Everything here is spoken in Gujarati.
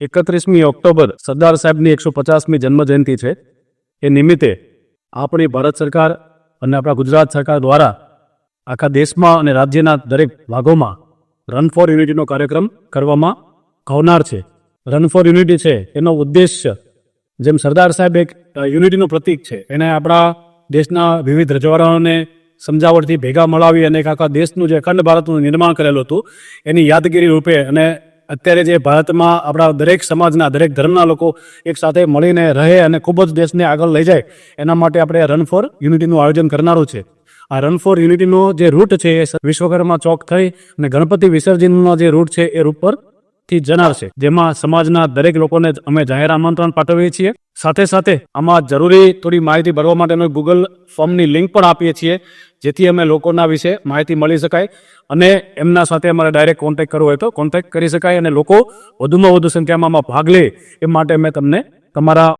એકત્રીસમી ઓક્ટોબર સરદાર સાહેબની એકસો પચાસમી જન્મજયંતિ છે. એ નિમિત્તે આપણી ભારત સરકાર અને આપણા ગુજરાત સરકાર દ્વારા આખા દેશમાં અને રાજ્યના દરેક ભાગોમાં રન ફોર યુનિટીનો કાર્યક્રમ કરવામાં આવનાર છે. રન ફોર યુનિટી છે એનો ઉદ્દેશ્ય જેમ સરદાર સાહેબ એક યુનિટીનું પ્રતીક છે. એને આપણા દેશના વિવિધ રજવાડાઓને સમજાવટથી ભેગા મળાવી અને એક આખા દેશનું જે અખંડ ભારતનું નિર્માણ કરેલું હતું, એની યાદગીરી રૂપે અને અત્યારે જે ભારતમાં આપણા દરેક સમાજના, દરેક ધર્મના લોકો એક સાથે મળીને રહે અને ખૂબ જ દેશને આગળ લઈ જાય, એના માટે આપણે રન ફોર યુનિટીનું આયોજન કરનારું છે. આ રન ફોર યુનિટીનો જે રૂટ છે એ વિશ્વકર્મા ચોક થઈ અને ગણપતિ વિસર્જનનો જે રૂટ છે એ રૂટ પર થી જણાવશે, જેમાં સમાજના દરેક લોકોને અમે જાહેર આમંત્રણ પાઠવીએ છીએ. સાથે સાથે આમાં જરૂરી થોડી માહિતી ભરવા માટેનો ગૂગલ ફોર્મની લિંક પણ આપીએ છીએ, જેથી અમે લોકોના વિશે માહિતી મળી શકાય અને એમના સાથે અમારે ડાયરેક્ટ કોન્ટેક્ટ કરવો હોય તો કોન્ટેક્ટ કરી શકાય અને લોકો વધુમાં વધુ સંખ્યામાં ભાગ લે, એ માટે અમે તમને તમારા